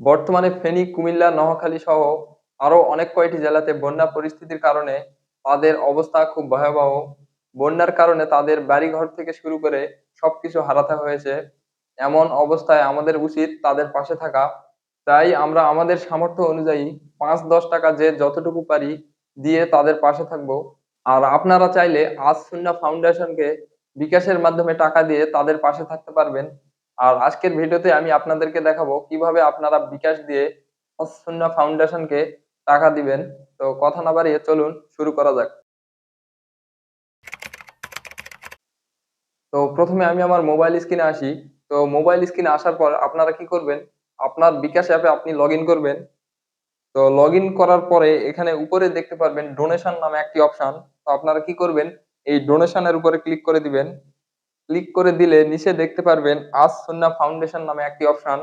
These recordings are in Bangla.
বর্তমানে ফেনী, কুমিল্লা, নোয়াখালী সহ আরও অনেক কয়টি জেলাতে বন্যা পরিস্থিতির কারণে তাদের অবস্থা খুব ভয়াবহ। বন্যার কারণে তাদের বাড়িঘর থেকে শুরু করে সবকিছু হারাতে হয়েছে। এমন অবস্থায় আমাদের উচিত তাদের পাশে থাকা। তাই আমরা আমাদের সামর্থ্য অনুযায়ী পাঁচ দশ টাকা যে যতটুকু পারি দিয়ে তাদের পাশে থাকব। আর আপনারা চাইলে আজ সুন্না ফাউন্ডেশনকে বিকাশের মাধ্যমে টাকা দিয়ে তাদের পাশে থাকতে পারবেন। আর আজকের ভিডিওতে আমি আপনাদেরকে দেখাবো কীভাবে আপনারা বিকাশ দিয়ে সুন্না ফাউন্ডেশনকে টাকা দিবেন। তো কথা না বাড়িয়ে চলুন শুরু করা যাক। তো প্রথমে আমি আমার মোবাইল স্ক্রিনে আসি। তো মোবাইল স্ক্রিনে আসার পর আপনারা কি করবেন? আপনার বিকাশ অ্যাপে আপনি লগ করবেন। তো লগ করার পরে এখানে উপরে দেখতে পারবেন ডোনেশন নামে একটি অপশন। তো আপনারা কি করবেন? এই ডোনেশনের উপরে ক্লিক করে দিবেন। ক্লিক করে দিলে নিচে দেখতে পারবেন আজ সুন্না ফাউন্ডেশন নামে একটি অপশন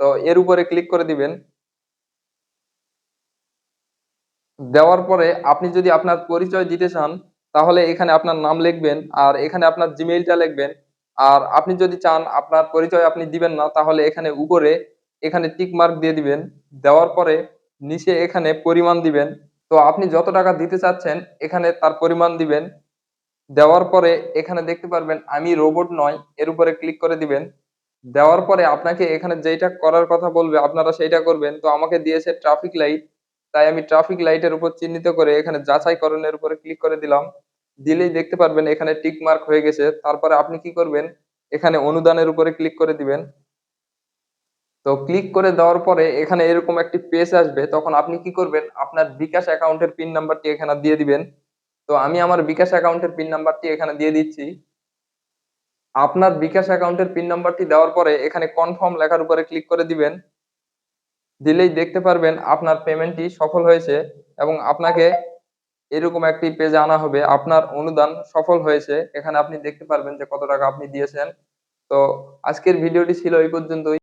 তো এর উপরে ক্লিক করে দিবেন। দেওয়ার পরে আপনি যদি আপনার পরিচয় দিতে চান, তাহলে এখানে আপনার নাম লিখবেন আর এখানে আপনার জিমেইলটা লিখবেন। আর আপনি যদি চান আপনার পরিচয় আপনি দিবেন না, তাহলে এখানে উপরে এখানে টিক মার্ক দিয়ে দিবেন। দেওয়ার পরে নিচে এখানে পরিমাণ দিবেন। তো আপনি যত টাকা দিতে চাচ্ছেন, এখানে তার পরিমাণ দিবেন। দেওয়ার পরে এখানে দেখতে পারবেন আমি রোবট নয়, এর উপরে ক্লিক করে দিবেন। দেওয়ার পরে আপনাকে এখানে যেটা করার কথা বলবে, আপনারা সেইটা করবেন। তো আমাকে দিয়েছে ট্রাফিক লাইট তাই আমি ট্রাফিক লাইটের উপর চিহ্নিত করে এখানে যাচাইকরণের উপরে ক্লিক করে দিলাম। দিলেই দেখতে পারবেন এখানে টিক মার্ক হয়ে গেছে। তারপরে আপনি কি করবেন? এখানে অনুদানের উপরে ক্লিক করে দিবেন। তো ক্লিক করে দেওয়ার পরে এখানে এরকম একটি পেজ আসবে। তখন আপনি কি করবেন? আপনার বিকাশ অ্যাকাউন্টের পিন নাম্বারটি এখানে দিয়ে দিবেন। তো আমি আমার বিকাশ অ্যাকাউন্টের পিন নাম্বারটি এখানে দিয়ে দিচ্ছি। আপনার বিকাশ অ্যাকাউন্টের পিন নাম্বারটি দেওয়ার পরে এখানে কনফার্ম লেখার উপরে ক্লিক করে দিবেন। দিলেই দেখতে পারবেন আপনার পেমেন্টটি সফল হয়েছে এবং আপনাকে এরকম একটি পেজে আনা হবে। আপনার অনুদান সফল হয়েছে। এখানে আপনি দেখতে পারবেন যে কত টাকা আপনি দিয়েছেন। তো আজকের ভিডিওটি ছিল এই পর্যন্তই।